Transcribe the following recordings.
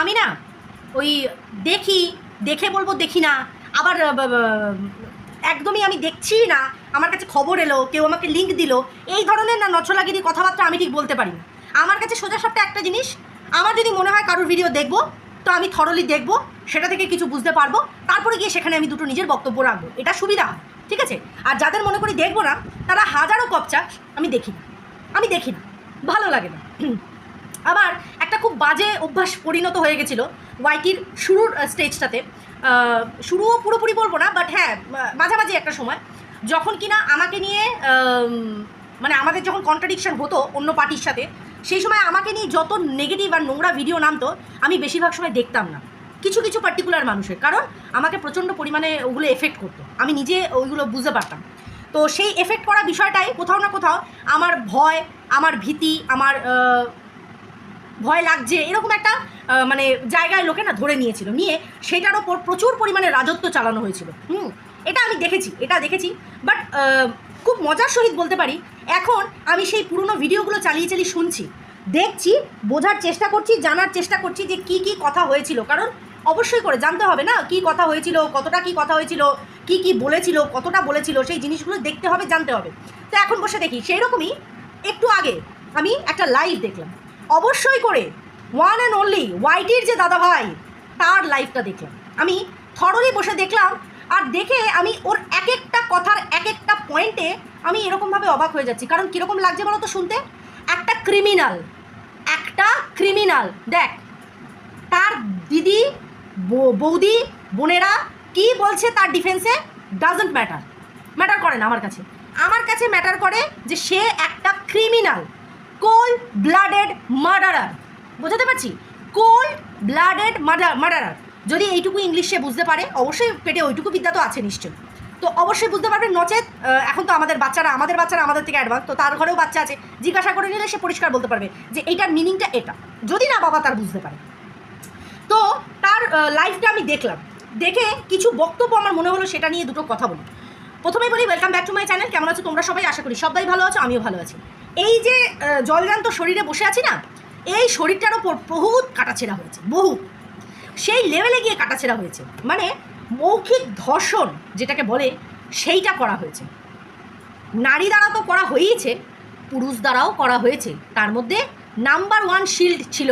আমি না ওই দেখি, দেখে বলব দেখি না। আবার একদমই আমি দেখছি না। আমার কাছে খবর এলো, কেউ আমাকে লিঙ্ক দিল। এই ধরনের না নছলাগিরি কথাবার্তা আমি ঠিক বলতে পারি না আমার কাছে সোজা সাপটা একটা জিনিস, আমার যদি মনে হয় কারোর ভিডিও দেখব, তো আমি থরলি দেখব, সেটা থেকে কিছু বুঝতে পারব। তারপরে গিয়ে সেখানে আমি দুটো নিজের বক্তব্য রাখব। এটা সুবিধা হয়, ঠিক আছে? আর যাদের মনে করি দেখব না, তারা হাজারো কপচা আমি দেখি না। আমি দেখি না। ভালো লাগে না। আবার একটা খুব বাজে অভ্যাস পরিণত হয়ে গেছিল ওয়াইটির শুরুর স্টেজটাতে শুরুও পুরোপুরি বলব না বাট হ্যাঁ মাঝামাঝি একটা সময়, যখন কিনা আমাকে নিয়ে মানে আমাদের যখন কন্ট্রাডিকশন হতো অন্য পার্টির সাথে, সেই সময় আমাকে নিয়ে যত নেগেটিভ আর নোংরা ভিডিও নামতো, আমি বেশিরভাগ সময় দেখতাম না। কিছু কিছু পার্টিকুলার মানুষের, কারণ আমাকে প্রচণ্ড পরিমাণে ওগুলো এফেক্ট করতো। আমি নিজে ওইগুলো বুঝতে পারতাম। তো সেই এফেক্ট করা বিষয়টাই কোথাও না কোথাও আমার ভয়, আমার ভীতি, আমার ভয় লাগছে। এরকম একটা মানে জায়গায় লোকে না ধরে নিয়েছিল। নিয়ে সেটার ওপর প্রচুর পরিমাণে রাজত্ব চালানো হয়েছিল। হুম, এটা আমি দেখেছি, এটা দেখেছি। বাট খুব মজার সহিত বলতে পারি, এখন আমি সেই পুরনো ভিডিওগুলো চালিয়ে চালিয়ে শুনছি। দেখছি, বোঝার চেষ্টা করছি, জানার চেষ্টা করছি যে কি কি কথা হয়েছিল। কারণ অবশ্যই করে জানতে হবে না, কি কথা হয়েছিল, কতটা কি কথা হয়েছিল, কি কি বলেছিল, কতটা বলেছিল, সেই জিনিসগুলো দেখতে হবে, জানতে হবে। তো এখন বসে দেখি সেই রকমই একটু আগে আমি একটা লাইভ দেখলাম। অবশ্যই করে। ওয়ান অ্যান্ড অনলি ওয়াইটির যে দাদা ভাই তার লাইফটা দেখলাম আমি থরলি বসে দেখলাম আর দেখে আমি ওর এক একটা কথার এক একটা পয়েন্টে আমি এরকমভাবে অবাক হয়ে যাচ্ছি। কারণ কীরকম লাগছে বলো তো শুনতে? একটা ক্রিমিনাল একটা ক্রিমিনাল দেখ, তার দিদি বৌদি, বোনেরা কি বলছে তার ডিফেন্সে ডাজন্ট ম্যাটার ম্যাটার করে না আমার কাছে। আমার কাছে ম্যাটার করে যে সে একটা ক্রিমিনাল কোল্ড ব্লাডেড মার্ডারার বোঝাতে পারছি? কোল্ড ব্লাডেড মার্ডার মার্ডারার যদি এইটুকু ইংলিশে বুঝতে পারে, অবশ্যই পেটে ওইটুকু বিদ্যা তো আছে নিশ্চয়ই। তো অবশ্যই বুঝতে পারবে, নচেত এখন তো আমাদের বাচ্চারা আমাদের বাচ্চারা আমাদের থেকে অ্যাডভান্স তো তার ঘরেও বাচ্চা আছে। জিজ্ঞাসা করে নিলে সে পরিষ্কার বলতে পারবে যে এইটার মিনিংটা এটা। যদি না বাবা তার বুঝতে পারে। তো তার লাইফটা আমি দেখলাম। দেখে কিছু বক্তব্য আমার মনে হলো সেটা নিয়ে দুটো কথা বলি। প্রথমেই বলি welcome back to my channel কেমন আছো তোমরা সবাই? আশা করি সবাই ভালো আছো, আমিও ভালো আছি। এই যে জলজান্ত শরীরে বসে আছি না, এই শরীরটার ওপর বহুত কাটাছেড়া হয়েছে বহু সেই লেভেলে গিয়ে কাটাছেড়া হয়েছে। মানে মৌখিক ধর্ষণ যেটাকে বলে, সেইটা করা হয়েছে। নারী দ্বারা তো করা হয়েইছে, পুরুষ দ্বারাও করা হয়েছে। তার মধ্যে নাম্বার ওয়ান শিল্ড ছিল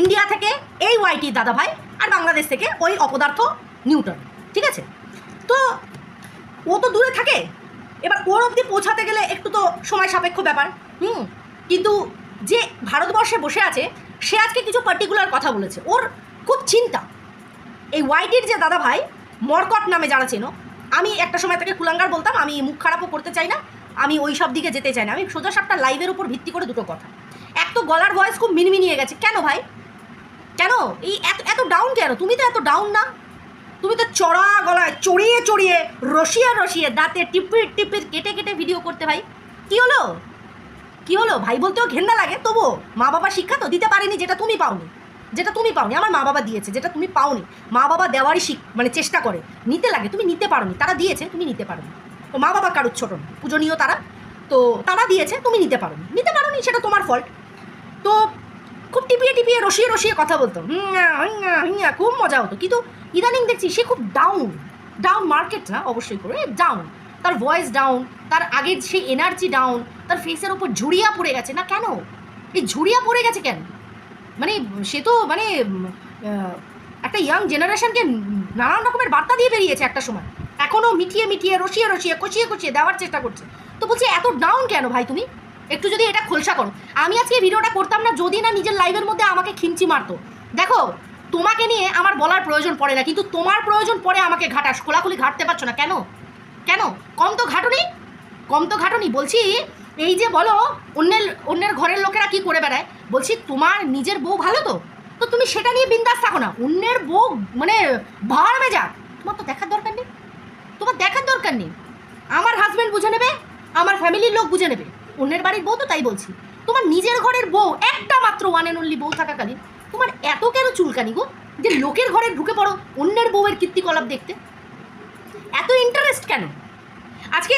ইন্ডিয়া থেকে এই ওয়াইটি দাদাভাই আর বাংলাদেশ থেকে ওই অপদার্থ নিউটন। ঠিক আছে? তো ও তো দূরে থাকে। এবার ওর অবধি পৌঁছাতে গেলে একটু তো সময় সাপেক্ষ ব্যাপার। হুম, কিন্তু যে ভারতবর্ষে বসে আছে, সে আজকে কিছু পার্টিকুলার কথা বলেছে। ওর খুব চিন্তা। এই ওয়াইটির যে দাদা ভাই মরকট নামে যারা চেনো, আমি একটা সময় তাকে কুলাঙ্গার বলতাম, আমি মুখ খারাপও করতে চাই না, আমি ওই সব দিকে যেতে চাই না। আমি সোজা সাপটা লাইভের উপর ভিত্তি করে দুটো কথা। এক তো গলার ভয়েস খুব মিনমিনিয়ে গেছে। কেন ভাই? কেন? এই এত এত ডাউন কেন? তুমি তো এত ডাউন না। তুমি তো চড়া গলায় চড়িয়ে চড়িয়ে রসিয়ে রসিয়ে দাঁতে টিপির টিপির কেটে কেটে ভিডিও করতে ভাই। কি হলো? কি হলো? ভাই বলতেও ঘেন্না লাগে, তবুও মা বাবা শিক্ষা তো দিতে পারেনি যেটা তুমি পাওনি। যেটা তুমি পাওনি, আমার মা বাবা দিয়েছে, যেটা তুমি পাওনি। মা বাবা দেওয়ারই শিখ মানে চেষ্টা করে। নিতে লাগে, তুমি নিতে পারোনি, তারা দিয়েছে, তুমি নিতে পারোনি। তো মা বাবা কারোর ছোট পূজনীয় তারা। তো তারা দিয়েছে, তুমি নিতে পারোনি। নিতে পারোনি, সেটা তোমার ফল্ট তো খুব টিপিয়ে টিপিয়ে রসিয়ে রসিয়ে কথা বলতো। খুব মজা হতো। কিন্তু ইদানিং দেখছি সে খুব ডাউন ডাউন মার্কেট না অবশ্যই করে ডাউন তার ভয়েস ডাউন তার আগের সেই এনার্জি ডাউন তার ফেসের ওপর ঝুড়িয়া পড়ে গেছে। না, কেন? এই ঝুড়িয়া পড়ে গেছে কেন? মানে সে তো মানে একটা ইয়াং জেনারেশনকে নানান রকমের বার্তা দিয়ে বেরিয়েছে একটা সময়। এখনও মিটিয়ে মিটিয়ে, রসিয়ে রসিয়ে কষিয়ে কষিয়ে দেওয়ার চেষ্টা করছে। তো বলছি, এত ডাউন কেন ভাই তুমি? একটু যদি এটা খোলসা করো। আমি আজকে ভিডিওটা করতাম না, যদি না নিজের লাইভের মধ্যে আমাকে খিঞ্চি মারতো। দেখো, তোমাকে নিয়ে আমার বলার প্রয়োজন পড়ে না, কিন্তু তোমার প্রয়োজন পড়ে আমাকে ঘাটাস খোলাখুলি ঘাটতে পারছ না। কেন? কেন? কম তো ঘাটুনি। কম তো ঘাটুনি। বলছি, এই যে বলো, অন্যের অন্যের ঘরের লোকেরা কি করে বেড়ায়? বলছি, তোমার নিজের বউ ভালো তো? তো তুমি সেটা নিয়ে বিন্দাস থাকো না। অন্যের বউ মানে ভাড় মেজা তোমার তো দেখার দরকার নেই। তোমার দেখার দরকার নেই। আমার হাজব্যান্ড বুঝে নেবে, আমার ফ্যামিলির লোক বুঝে নেবে। অন্যের বাড়ির বউ তো তাই বলছি। তোমার নিজের ঘরের বউ একটা মাত্র ওয়ান অ্যান্ড অনলি বউ থাকাকালীন, তোমার এত কেন চুলকানি গো? যে লোকের ঘরে ঢুকে পড়ো অন্যের বউয়ের কীর্তিকলাপ দেখতে। এত ইন্টারেস্ট কেন? আজকে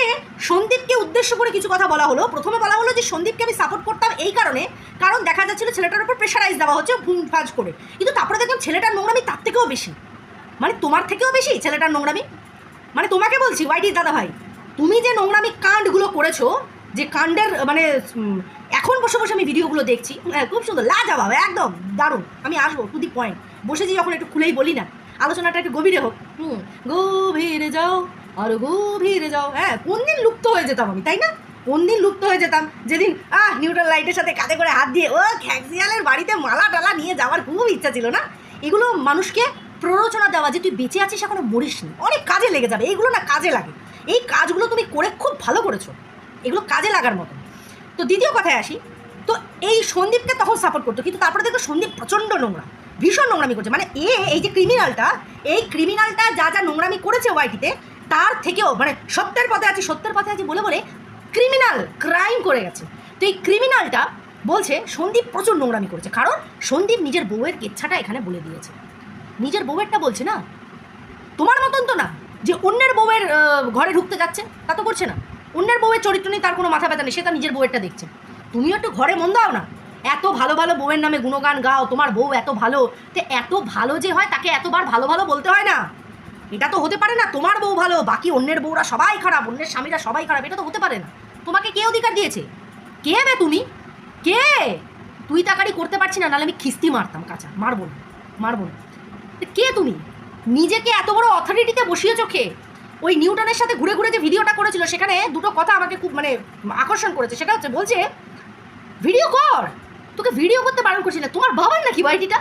সন্দীপকে উদ্দেশ্য করে কিছু কথা বলা হলো। প্রথমে বলা হলো যে, সন্দীপকে আমি সাপোর্ট করতাম এই কারণে, কারণ দেখা যাচ্ছিল ছেলেটার উপর প্রেশারাইজ দেওয়া হচ্ছে ঘুম ফাজ করে। কিন্তু তারপরে দেখলাম ছেলেটার নোংরামি তার থেকেও বেশি। মানে তোমার থেকেও বেশি ছেলেটার নোংরামি? মানে তোমাকে বলছি ওয়াইটি দাদা ভাই তুমি যে নোংরামি কাণ্ডগুলো করেছ যে কাণ্ডের মানে এখন বসে বসে আমি ভিডিওগুলো দেখছি। হ্যাঁ, খুব সুন্দর লাজাবাব একদম দারুণ। আমি আসব টু দি পয়েন্ট। বসেছি যখন একটু খুলেই বলি না আলোচনাটা একটু গভীরে হোক। হুম গভীরে যাও আর গভীরে যাও। হ্যাঁ কোন দিন লুপ্ত হয়ে যেতাম আমি তাই না? কোন দিন লুপ্ত হয়ে যেতাম? যেদিন আহ নিউট্রাল লাইটের সাথে কাঁধে করে হাত দিয়ে ও খ্যাক্সিয়ালের বাড়িতে মালা টালা নিয়ে যাওয়ার খুব ইচ্ছা ছিল না? এগুলো মানুষকে প্ররোচনা দেওয়া যে তুই বেঁচে আছিস এখনও মরিস নি অনেক কাজে লেগে যাবে এইগুলো না কাজে লাগে। এই কাজগুলো তুমি করে খুব ভালো করেছ। এগুলো কাজে লাগার মতো তো দ্বিতীয় কথায় আসি, তো এই সন্দীপকে তখন সাপোর্ট করতো, কিন্তু তারপরে দেখো সন্দীপ প্রচণ্ড নোংরা, ভীষণ নোংরামি করছে। মানে এ, এই যে ক্রিমিনালটা এই ক্রিমিনালটা যা যা নোংরামি করেছে ওয়াইটিতে তার থেকেও মানে সত্যের পথে আছে, সত্যের পথে আছে বলে বলে ক্রিমিনাল ক্রাইম করে গেছে। তো এই ক্রিমিনালটা বলছে, সন্দীপ প্রচুর নোংরামি করেছে। কারণ সন্দীপ নিজের বউয়ের কেচ্ছাটা এখানে বলে দিয়েছে। নিজের বউয়েরটা বলছে না, তোমার মতন তো না, যে অন্যের বউয়ের ঘরে ঢুকতে যাচ্ছে, তা তো করছে না। অন্যের বউয়ের চরিত্র নেই তার কোনো মাথা ব্যথা নেই, সে তার নিজের বউয়েরটা দেখছে। তুমিও একটু ঘরে মন দাও না। এত ভালো ভালো বউয়ের নামে গুণগান গাও, তোমার বউ এত ভালো, তো এত ভালো যে হয় তাকে এতবার ভালো ভালো বলতে হয় না। এটা তো হতে পারে না, তোমার বউ ভালো, বাকি অন্যের বউরা সবাই খারাপ, অন্যের স্বামীরা সবাই খারাপ, এটা তো হতে পারে না। তোমাকে কে অধিকার দিয়েছে? কে বে তুমি? কে? তুই তাকারি করতে পারছি না, নাহলে আমি খিস্তি মারতাম, কাঁচা, মারবো না মারবো না। কে তুমি? নিজেকে এত বড় অথরিটিতে বসিয়েছো কে? ওই নিউটনের সাথে ঘুরে ঘুরে যে ভিডিওটা করেছিল, সেখানে দুটো কথা আমাকে খুব মানে আকর্ষণ করেছে। সেটা হচ্ছে, বলছে, ভিডিও কর। তোকে ভিডিও করতে বারণ করছি না। তোমার বাবার নাকি বাড়িটা?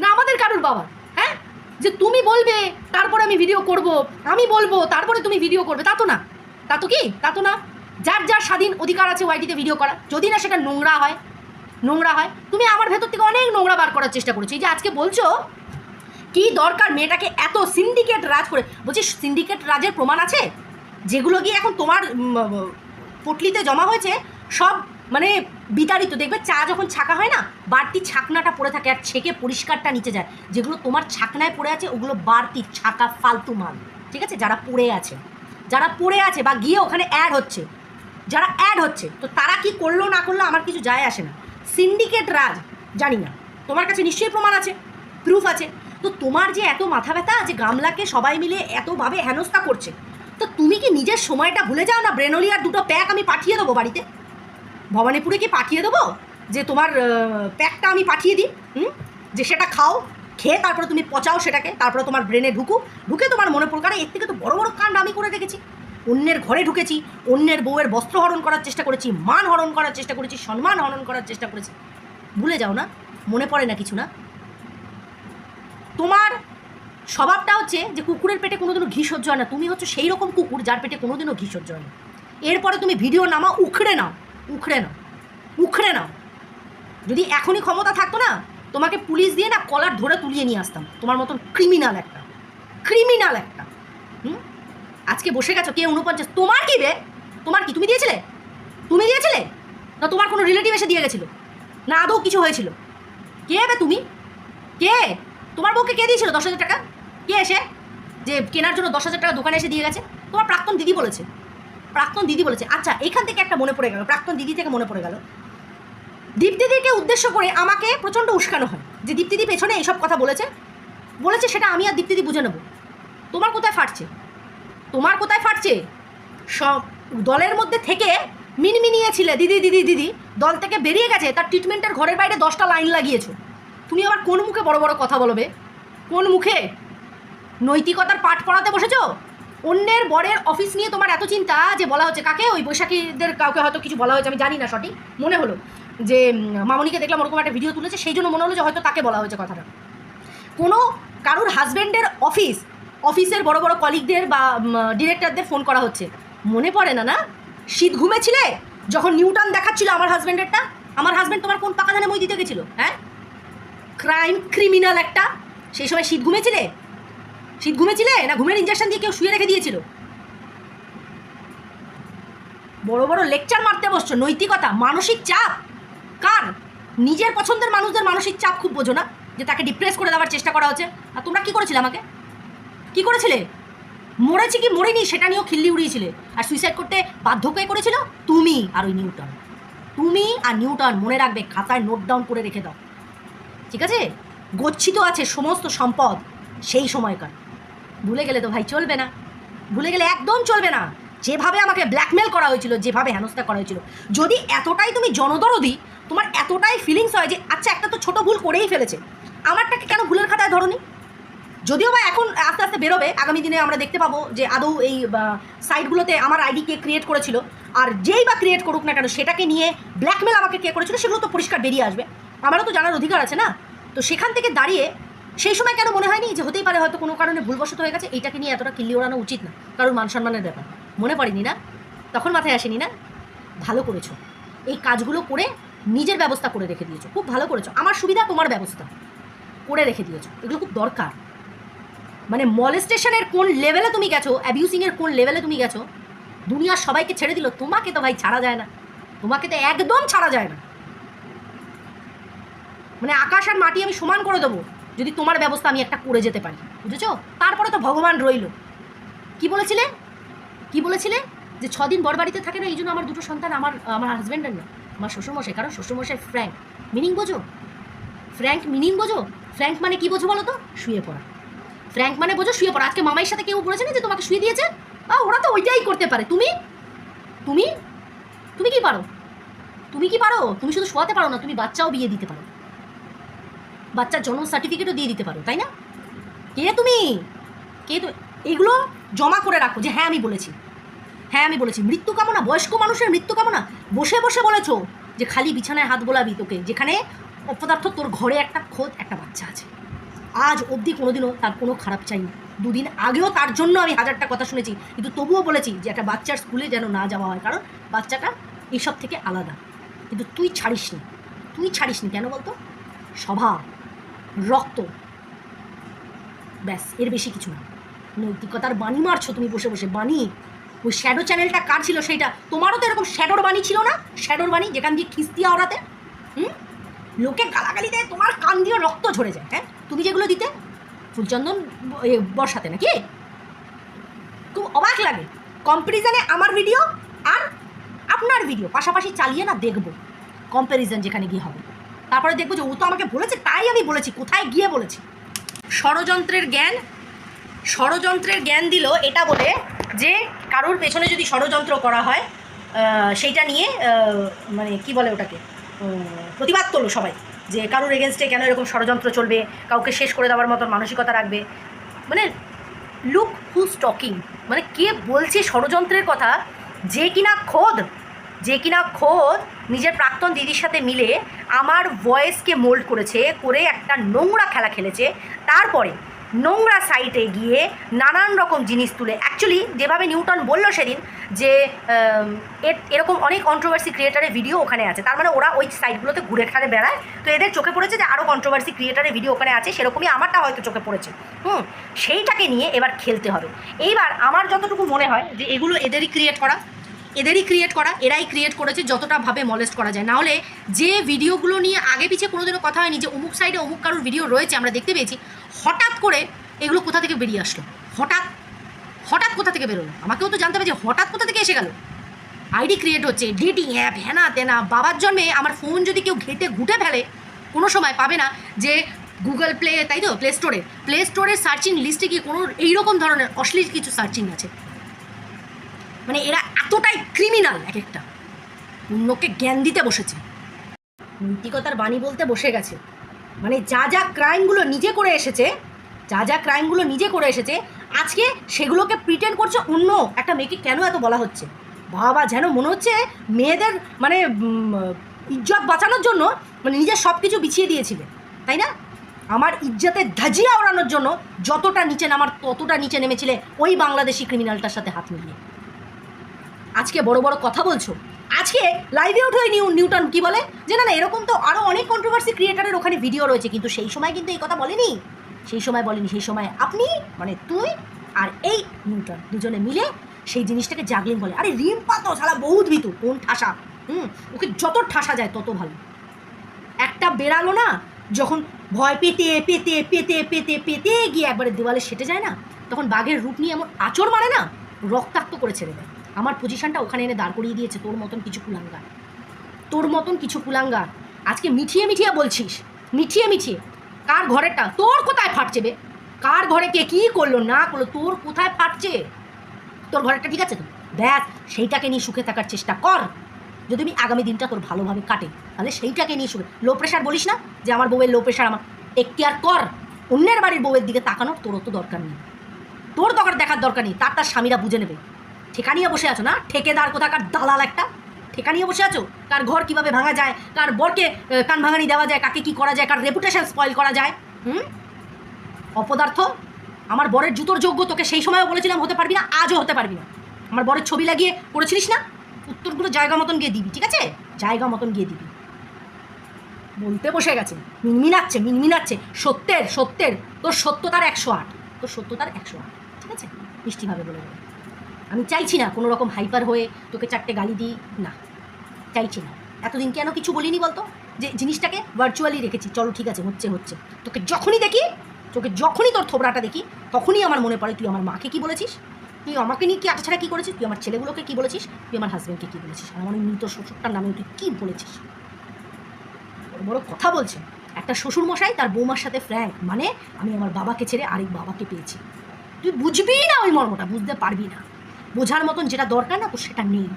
না, আমাদের কারোর বাবার? হ্যাঁ? যে তুমি বলবে, তারপরে আমি ভিডিও করব, আমি বলব, তারপরে তুমি ভিডিও করবে, তা তো না। তা তো কি? তা তো না। যার যার স্বাধীন অধিকার আছে ওয়াইটিতে ভিডিও করা যদি না সেটা নোংরা হয় নোংরা হয়, তুমি আমার ভেতর থেকে অনেক নোংরা বার করার চেষ্টা করেছ। এই যে আজকে বলছো কি দরকার মেয়েটাকে এত সিন্ডিকেট রাজ করে? বলছি সিন্ডিকেট রাজের প্রমাণ আছে? যেগুলো গিয়ে এখন তোমার পটলিতে জমা হয়েছে, সব মানে বিতাড়িত। দেখবে চা যখন ছাকা হয় না, বাড়তি ছাকনাটা পড়ে থাকে আর ছেঁকে পরিষ্কারটা নিচে যায়। যেগুলো তোমার ছাকনায় পড়ে আছে, ওগুলো বাড়তি ছাকা, ফালতু মাল। ঠিক আছে? যারা পড়ে আছে। যারা পড়ে আছে বা গিয়ে ওখানে অ্যাড হচ্ছে, যারা অ্যাড হচ্ছে, তো তারা কি করল না করল আমার কিছু যায় আসে না। সিন্ডিকেট রাজ, জানি না। তোমার কাছে নিশ্চয়ই প্রমাণ আছে প্রুফ আছে। তো তোমার যে এত মাথা ব্যথা যে গামলাকে সবাই মিলে এতভাবে হেনস্থা করছে, তো তুমি কি নিজের সময়টা ভুলে যাও না ব্রেনলি আর দুটো প্যাক আমি পাঠিয়ে দেবো বাড়িতে? ভবানীপুরে কি পাঠিয়ে দেবো? যে তোমার প্যাকটা আমি পাঠিয়ে দিই, হুম? যে সেটা খাও, খেয়ে তারপরে তুমি পচাও সেটাকে, তারপরে তোমার ব্রেনে ঢুকু, ঢুকে তোমার মনে পড়ো কারণ এর থেকে তো বড় বড় কাণ্ড আমি করে রেখেছি অন্যের ঘরে ঢুকেছি, অন্যের বউয়ের বস্ত্র হরণ করার চেষ্টা করেছি, মান হরণ করার চেষ্টা করেছি, সম্মান হরণ করার চেষ্টা করেছি। ভুলে যাও না, মনে পড়ে না কিছু না। তোমার স্বভাবটা হচ্ছে যে কুকুরের পেটে কোনোদিনও ঘি সহ্য হয় না। তুমি হচ্ছে সেই রকম কুকুর যার পেটে কোনোদিনও ঘি সহ্য হয় না এরপরে তুমি ভিডিও নামা উখড়ে নাও উখড়ে নাও উখড়ে নাও। যদি এখনই ক্ষমতা থাকতো না, তোমাকে পুলিশ দিয়ে না কলার ধরে তুলিয়ে নিয়ে আসতাম। তোমার মতন ক্রিমিনাল একটা ক্রিমিনাল একটা। হুম? আজকে বসে গেছো কে উনপঞ্চাশ তোমার কি রে? তোমার কি? তুমি দিয়েছিলে? তুমি দিয়েছিলে? না, তোমার কোনো রিলেটিভ এসে দিয়ে গেছিল? না আদৌ কিছু হয়েছিল? কে বে তুমি? কে? তোমার বউকে কে দিয়েছিল দশ হাজার টাকা? কে এসে? যে কেনার জন্য দশ হাজার টাকা দোকানে এসে দিয়ে গেছে? তোমার প্রাক্তন দিদি বলেছে। প্রাক্তন দিদি বলেছে। আচ্ছা এখান থেকে একটা মনে পড়ে গেল, প্রাক্তন দিদি থেকে মনে পড়ে গেল। দীপ্তিদিকে উদ্দেশ্য করে আমাকে প্রচণ্ড উস্কানো হয় যে দীপ্তিদি পেছনে এইসব কথা বলেছে। বলেছে সেটা আমি আর দীপ্তিদি বুঝে নেব। তোমার কোথায় ফাটছে? তোমার কোথায় ফাটছে? সব দলের মধ্যে থেকে মিনমিনিয়েছিলে দিদি দিদি দিদি, দল থেকে বেরিয়ে গেছে। তার ট্রিটমেন্টের ঘরের বাইরে দশটা লাইন লাগিয়েছো। তুমি আবার কোন মুখে বড় বড় কথা বলবে কোন মুখে? নৈতিকতার পাঠ পড়াতে বসেছো? অন্যের বরের অফিস নিয়ে তোমার এত চিন্তা যে বলা হচ্ছে কাকে? ওই বৈশাখীদের কাউকে হয়তো কিছু বলা হয়েছে, আমি জানি না সঠিক। মনে হলো যে মামনিকে দেখলাম ওরকম একটা ভিডিও তুলেছে, সেই জন্য মনে হলো যে হয়তো তাকে বলা হয়েছে কথাটা। কোনো কারোর হাজব্যান্ডের অফিস অফিসের বড় বড় কলিগদের বা ডিরেক্টরদের ফোন করা হচ্ছে। মনে পড়ে না না? শীত ঘুমেছিলে? যখন নিউটন দেখাচ্ছিল আমার হাজব্যান্ডেরটা আমার হাজব্যান্ড তোমার কোন পাকা ধানে মই দিতে গেছিল? হ্যাঁ? ক্রাইম ক্রিমিনাল একটা? সেই সময় শীত ঘুমেছিলে? শীত ঘুমেছিলে? না ঘুমের ইঞ্জেকশন দিয়ে কেউ শুয়ে রেখে দিয়েছিল? বড় বড় লেকচার মারতে বসছো, নৈতিকতা, মানসিক চাপ। কার? নিজের পছন্দের মানুষদের মানসিক চাপ খুব বোঝো না, যে তাকে ডিপ্রেস করে দেওয়ার চেষ্টা করা হচ্ছে। আর তোমরা কি করেছিলে আমাকে? কি করেছিলে? মরেছি কি মরেনি সেটা নিয়েও খিল্লি উড়িয়েছিলে। আর সুইসাইড করতে বাধ্য কে করেছিল? তুমি আর ওই নিউটন। তুমি আর নিউটন মনে রাখবে, খাতায় নোট ডাউন করে রেখে দাও। ঠিক আছে? গচ্ছিত আছে সমস্ত সম্পদ সেই সময়কার। ভুলে গেলে তো ভাই চলবে না। ভুলে গেলে একদম চলবে না। যেভাবে আমাকে ব্ল্যাকমেল করা হয়েছিল, যেভাবে হেনস্থা করা হয়েছিল। যদি এতটাই তুমি জনদরদি, তোমার এতটাই ফিলিংস হয় যে আচ্ছা একটা তো ছোট ভুল করেই ফেলেছে। আমারটাকে কেন ভুলের খাতায় ধরনি? যদিও বা এখন আস্তে আস্তে বেরোবে, আগামী দিনে আমরা দেখতে পাবো যে, আদৌ এই সাইটগুলোতে আমার আইডি কে ক্রিয়েট করেছিল। আর যেই বা ক্রিয়েট করুক না কেন, সেটাকে নিয়ে ব্ল্যাকমেল আমাকে কে করেছিল, সেগুলো তো পরিষ্কার বেরিয়ে আসবে। আমারও তো জানার অধিকার আছে না? তো সেখান থেকে দাঁড়িয়ে সেই সময় কেন মনে হয়নি যে হতেই পারে হয়তো কোনো কারণে ভুলবশত হয়ে গেছে? এইটাকে নিয়ে এতটা কিল্লি ওড়ানো উচিত না। কারণ মান সম্মানের ব্যাপার। মনে পড়েনি না? তখন মাথায় আসেনি না? ভালো করেছ। এই কাজগুলো করে নিজের ব্যবস্থা করে রেখে দিয়েছ। খুব ভালো করেছ। আমার সুবিধা, তোমার ব্যবস্থা। করে রেখে দিয়েছ। এগুলো খুব দরকার। মানে মলেস্টেশনের কোন লেভেলে তুমি গেছো অ্যাবিউসিংয়ের কোন লেভেলে তুমি গেছো, দুনিয়ার সবাইকে ছেড়ে দিল, তোমাকে তো ভাই ছাড়া যায় না। তোমাকে তো একদম ছাড়া যায় না। মানে আকাশ আর মাটি আমি সমান করে দেবো। যদি তোমার ব্যবস্থা আমি একটা করে যেতে পারি বুঝেছ? তারপরে তো ভগবান রইল। কি বলেছিলে? কি বলেছিলে? যে ছদিন বর বাড়িতে থাকে না এই জন্য আমার দুটো সন্তান আমার আমার হাজব্যান্ডের না আমার শ্বশুরমশাই কারণ শ্বশুরমশাই ফ্র্যাঙ্ক মিনিং বোঝো? ফ্র্যাঙ্ক মিনিং বোঝো? ফ্র্যাঙ্ক মানে কি বোঝো বলো তো শুয়ে পড়া। ফ্র্যাঙ্ক মানে বোঝো শুয়ে পড়া। আজকে মামাইয়ের সাথে কেউ বলেছে না যে তোমাকে শুয়ে দিয়েছে? আ, ওরা তো ওইটাই করতে পারে। তুমি? তুমি? তুমি কি পারো? তুমি কি পারো? তুমি শুধু শোয়াতে পারো না তুমি বাচ্চাও বিয়ে দিতে পারো। বাচ্চার জন্ম সার্টিফিকেটও দিয়ে দিতে পারো, তাই না? কে তুমি? কে তো এগুলো জমা করে রাখো যে হ্যাঁ আমি বলেছি। হ্যাঁ আমি বলেছি। মৃত্যু কামনা, বয়স্ক মানুষের মৃত্যু কামনা, বসে বসে বলেছ যে খালি বিছানায় হাত বোলাবি তোকে, যেখানে অপদার্থ তোর ঘরে একটা খোদ, একটা বাচ্চা আছে। আজ অবধি কোনোদিনও তার কোনো খারাপ চাইনি দুদিন আগেও তার জন্য আমি হাজারটা কথা শুনেছি, কিন্তু তবুও বলেছি যে একটা বাচ্চার স্কুলে যেন না যাওয়া হয়, কারণ বাচ্চাটা এইসব থেকে আলাদা। কিন্তু তুই ছাড়িস নি তুই ছাড়িস নি কেন বলতো? স্বভাব। রক্ত। ব্যাস, এর বেশি কিছু না। নৈতিকতার বাণী মারছো তুমি বসে বসে। বাণী, ওই শ্যাডো চ্যানেলটা কার ছিল সেইটা? তোমারও তো এরকম শ্যাডোর বাণী ছিল না? শ্যাডোর বাণী, যেখান দিয়ে খিস্তিয়া ওড়াতে হুম? লোকে গালাগালি দেয়, তোমার কান দিয়ে রক্ত ঝরে যায় হ্যাঁ? তুমি যেগুলো দিতে, ফুলচন্দন বর্ষাতে নাকি? খুব অবাক লাগে। কম্পারিজনে আমার ভিডিও আর আপনার ভিডিও পাশাপাশি চালিয়ে না দেখব। কম্প্যারিজন যেখানে গিয়ে হবে। তারপরে দেখব যে ও তো আমাকে বলেছে, তাই আমি বলেছি, কোথায় গিয়ে বলেছি। ষড়যন্ত্রের জ্ঞান ষড়যন্ত্রের জ্ঞান দিল এটা বলে যে কারোর পেছনে যদি ষড়যন্ত্র করা হয় সেইটা নিয়ে মানে কি বলে ওটাকে প্রতিবাদ করল সবাই, যে কারোর এগেনস্টে কেন এরকম ষড়যন্ত্র চলবে, কাউকে শেষ করে দেওয়ার মতন মানসিকতা রাখবে। মানে লুক হু স্টকিং মানে কে বলছে ষড়যন্ত্রের কথা, যে কিনা খোদ, যে কিনা খোদ নিজের প্রাক্তন দিদির সাথে মিলে আমার ভয়েসকে মোল্ড করেছে, করে একটা নোংরা খেলা খেলেছে। তারপরে নোংরা সাইটে গিয়ে নানান রকম জিনিস তুলে অ্যাকচুয়ালি যেভাবে নিউটন বলল সেদিন যে এর- এরকম অনেক কন্ট্রোভার্সি ক্রিয়েটারের ভিডিও ওখানে আছে। তার মানে ওরা ওই সাইটগুলোতে ঘুরে খাড়ে বেড়ায়। তো এদের চোখে পড়েছে যে আরও কন্ট্রোভার্সি ক্রিয়েটারের ভিডিও ওখানে আছে, সেরকমই আমারটা হয়তো চোখে পড়েছে। হুম, সেইটাকে নিয়ে এবার খেলতে হবে। এইবার আমার যতটুকু মনে হয় যে এগুলো এদেরই ক্রিয়েট করা। এদেরই ক্রিয়েট করা, এরাই ক্রিয়েট করেছে, যতটা ভাবে মলেস্ট করা যায়। নাহলে যে ভিডিওগুলো নিয়ে আগে পিছিয়ে কোনোদিনও কথা হয়নি যে অমুক সাইডে অমুক কারোর ভিডিও রয়েছে, আমরা দেখতে পেয়েছি, হঠাৎ করে এগুলো কোথা থেকে বেরিয়ে আসলো? হঠাৎ হঠাৎ কোথা থেকে বেরোলো? আমাকেও তো জানতে হবে যে হঠাৎ কোথা থেকে এসে গেল। আইডি ক্রিয়েট হচ্ছে ডেটিং অ্যাপ হ্যানা তেনা, বাবার জন্মে আমার ফোন যদি কেউ ঘেটে ঘুটে ফেলে, কোনো সময় পাবে না যে গুগল প্লে তাই তো? প্লে স্টোরে প্লে স্টোরের সার্চিং লিস্টে গিয়ে কোনো এইরকম ধরনের অশ্লীল কিছু সার্চিং আছে। মানে এরা এতটাই ক্রিমিনাল এক একটা। অন্যকে জ্ঞান দিতে বসেছে। নৈতিকতার বাণী বলতে বসে গেছে। মানে যা যা ক্রাইমগুলো নিজে করে এসেছে, যা যা ক্রাইমগুলো নিজে করে এসেছে, আজকে সেগুলোকে প্রিটেন্ড করছে অন্য একটা মেয়েকে কেন এত বলা হচ্ছে? বাবা, যেন মনে হচ্ছে মেয়েদের মানে ইজ্জত বাঁচানোর জন্য মানে নিজের সব কিছু বিছিয়ে দিয়েছিলে। তাই না? আমার ইজ্জতের ধাজিয়া ওড়ানোর জন্য যতটা নিচে নামার ততটা নিচে নেমেছিলে ওই বাংলাদেশি ক্রিমিনালটার সাথে হাত মিলিয়ে। আজকে বড় বড় কথা বলছো? আজকে লাইভে ওই নিউ, নিউটন, কি বলে? যে না না, এরকম তো আরও অনেক কন্ট্রোভার্সি ক্রিয়েটারের ওখানে ভিডিও রয়েছে, কিন্তু সেই সময় কিন্তু এই কথা বলেনি। সেই সময় বলেনি, সেই সময় আপনি মানে তুই আর এই নিউটন দুজনে মিলে সেই জিনিসটাকে জাগলিং বলে। আরে রিম্পা তো সালা বহুত ভিতু, কোন ঠাসা? হুম, ওকে যত ঠাসা যায়, তত ভালো। একটা বেরালো না, যখন ভয় পেতে পেতে পেতে পেতে পেতে গিয়ে একবারে দেওয়ালে সেটে যায় না, তখন বাঘের রূপ নিয়ে এমন আচর মারে না, রক্তাক্ত করে ছেড়ে দেয়। আমার পজিশনটা ওখানে এনে দাঁড় করিয়ে দিয়েছে, তোর মতন কিছু কুলাঙ্গার। তোর মতন কিছু কুলাঙ্গার। আজকে মিঠিয়ে মিঠিয়ে বলছিস, মিঠিয়ে মিঠিয়ে। কার ঘরেরটা? তোর কোথায় ফাটছে বে? কার ঘরে কে কী করল, না করল, তোর কোথায় ফাটছে? তোর ঘরেরটা ঠিক আছে তো? দেখ সেইটাকে নিয়ে সুখে থাকার চেষ্টা কর। যদি আমি আগামী দিনটা তোর ভালোভাবে কাটে, তাহলে সেইটাকে নিয়ে সুখে লো প্রেশার বলিস না যে আমার বউয়ের লো প্রেশার আমার। এখতিয়ার কর। অন্যের বাড়ির বউয়ের দিকে তাকানোর তোর তো দরকার নেই। তোর দরকার দেখার দরকার নেই, তার তার স্বামীরা বুঝে নেবে। ঠেকা নিয়ে বসে আছো না? ঠেকেদার কোথাকার দালাল একটা? ঠেকা নিয়ে বসে আছো? কার ঘর কীভাবে ভাঙা যায়? কার বরকে কান ভাঙানি দেওয়া যায়? কাকে কি করা যায়? কার রেপুটেশন স্পয়েল করা যায়? হুম? অপদার্থ? আমার বরের জুতোর যোগ্য তোকে সেই সময়ও বলেছিলাম হতে পারবি না, আজও হতে পারবি না। আমার বরের ছবি লাগিয়ে করেছিলিস না? উত্তরগুলো জায়গা মতন গিয়ে দিবি, ঠিক আছে? জায়গা মতন গিয়ে দিবি। বলতে বসে গেছে, মিনমিনাচ্ছে মিনমিনাচ্ছে। সত্যের সত্যের। তোর সত্যতার একশো আট। তোর সত্যতার একশো আট, ঠিক আছে? মিষ্টিভাবে বলে দেবো। আমি চাইছি না কোনো রকম হাইপার হয়ে তোকে চারটে গালি দিই, না। চাইছি না। এতদিন কেন কিছু বলিনি বলতো? যে জিনিসটাকে ভার্চুয়ালি রেখেছি। চলো ঠিক আছে, হচ্ছে হচ্ছে। তোকে যখনই দেখি, তোকে যখনই তোর থোবরাটা দেখি, তখনই আমার মনে পড়ে, তুই আমার মাকে কি বলেছিস? তুই আমাকে নিয়ে কি ছাড়া কী করেছিস? তুই আমার ছেলেগুলোকে কী বলেছিস? তুই আমার হাজব্যান্ডকে কী বলেছিস? আর আমার মৃত শ্বশুরটার নামে তুই কী বলেছিস? বড় বড় কথা বলছে। একটা শ্বশুর মশাই তার বৌমার সাথে ফ্র্যাঙ্ক মানে আমি আমার বাবাকে ছেড়ে আরেক বাবাকে পেয়েছি। তুই বুঝবি না ওই মর্মটা, বুঝতে পারবি না। বোঝার মতন যেটা দরকার না, তো সেটা নেই।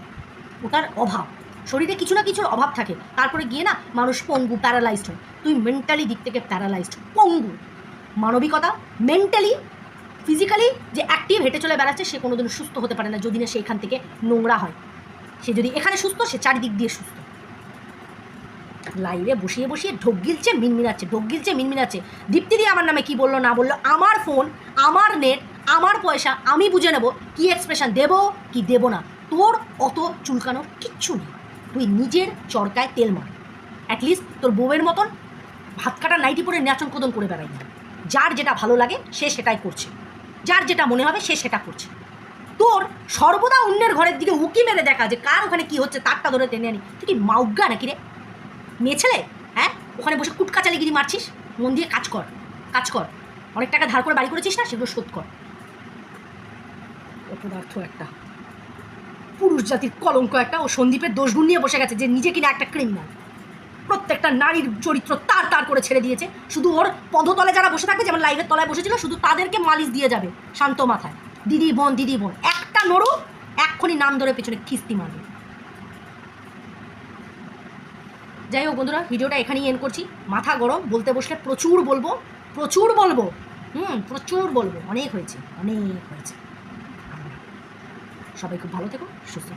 ওটার অভাব। শরীরে কিছু না কিছুর অভাব থাকে। তারপরে গিয়ে না, মানুষ পঙ্গু প্যারালাইজড হয়। তুই মেন্টালি দিক থেকে প্যারালাইজড পঙ্গু। মানবিকতা মেন্টালি ফিজিক্যালি যে অ্যাক্টিভ হেঁটে চলে বেড়াচ্ছে, সে কোনোদিন সুস্থ হতে পারে না যদি না সে এখান থেকে নোংরা হয়। সে যদি এখানে সুস্থ, সে চারিদিক দিয়ে সুস্থ। লাইভে বসিয়ে বসিয়ে ঢোক গিলছে, মিনমিনাচ্ছে, ঢোক গিলছে, মিনমিনাচ্ছে। দীপ্তি দিয়ে আমার নামে কি বলল না বলল? আমার ফোন আমার নেট আমার পয়সা আমি বুঝে নেব কি এক্সপ্রেশন দেব, কি দেব না। তোর অত চুলকানোর কিচ্ছু নেই। তুই নিজের চরকায় তেল মার। অ্যাটলিস্ট তোর বউয়ের মতন ভাত কাটা নাইটি পরে নাচন কোদন করে বেড়াই যার যেটা ভালো লাগে, সে সেটাই করছে। যার যেটা মনে হবে, সে সেটা করছে। তোর সর্বদা অন্যের ঘরের দিকে উকি মেরে দেখা যে কার ওখানে কি হচ্ছে, তারটা ধরে টেনে আনি। তুই কি মাউগা নাকি রে? মেয়ে ছেলে? হ্যাঁ? ওখানে বসে কুটকাচালিগিরি মারছিস? মন দিয়ে কাজ কর কাজ কর। অনেক টাকা ধার করে বাড়ি করেছিস না? সেগুলো শোধ কর। অপদার্থ একটা। পুরুষ জাতির কলঙ্ক একটা ও সন্দীপের দোষগুণ নিয়ে বসে গেছে যে নিজে কিনা একটা ক্রিমিনাল প্রত্যেকটা নারীর চরিত্র তার তার করে ছেড়ে দিয়েছে। শুধু ওর পদতলে যারা বসে থাকবে, যেমন লাইভের তলায় বসেছিল, শুধু তাদেরকে মালিশ দিয়ে যাবে শান্ত মাথায়। দিদি বোন দিদি বোন, একটা নড়ু এক্ষুনি নাম ধরে পেছনে খিস্তি মারবে। যাই হোক বন্ধুরা, ভিডিওটা এখানেই এন্ড করছি। মাথা গরম, বলতে বসলে প্রচুর বলব প্রচুর বলব, হুম, প্রচুর বলব, অনেক হয়েছে অনেক হয়েছে। সবাই খুব ভালো থেকো সুস্থ।